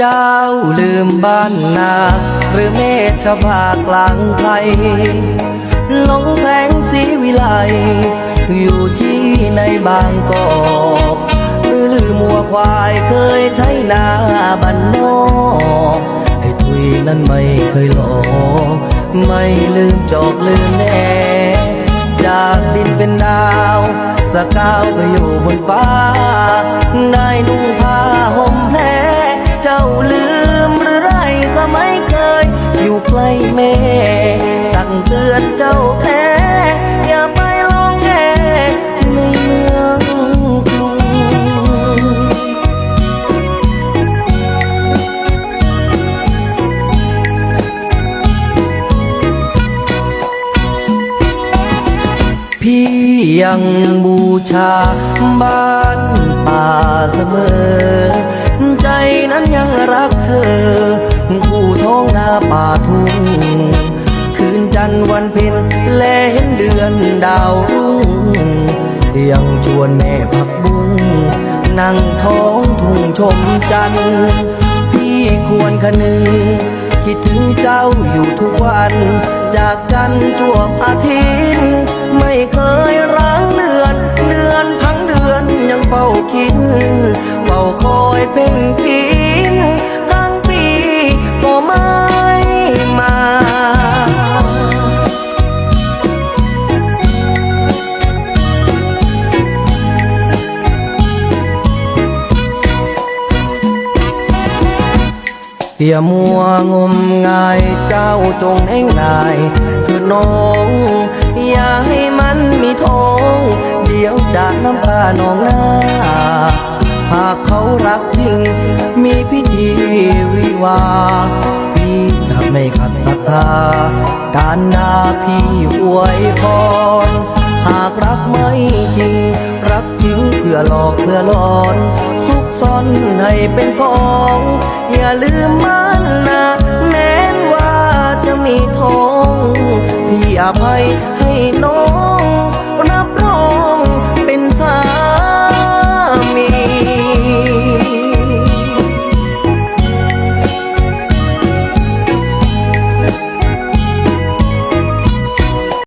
เจ้าลืมบ้านนา หรือเมฆชภากลางไพรหลงแสงสีวิไล อยู่ที่ในบางกอกหรือลืมมัวควายเคยใช้นาบันนอกไอ้ทุยนั้นไม่เคยหลอกไม่ลืมจอกลืมแน่จากดินเป็นดาวสกาวไปอยู่บนฟ้า ได้นุ่งผ้าห่มแพร แม่ตั้งเตือนเจ้าแท้ อย่าไปลองแง่ในเมืองกรุงพี่ยังบูชาบ้านป่าเสมอาทุ่งคืนจันทร์วันเพ็ญแลเห็นเดือนดาวรุ่งยังชวนแม่พักบุ้งนั่งท้องทุ่งชมจันทร์พี่ควรคะนึงคิดถึงเจ้าอยู่ทุกวัน จากกันจวบอาทิตย์ ไม่เคยร้ง อย่ามัวงมงายเจ้าจงแห่งนายคือน้อง อย่าให้มันมีท้องเดี๋ยวจะน้ำตาหนองหน้า หากเขารักจริง มีพิธีวิวา พี่จะไม่ขัดศรัทธา การนาพี่อวยพร หากรักไม่จริง รักจริงเพื่อหลอกเพื่อหลอน ซุกซ่อนให้เป็นสอง อย่าลืมมันนะแม้นว่าจะมีท้อง พี่อภัยให้น้อง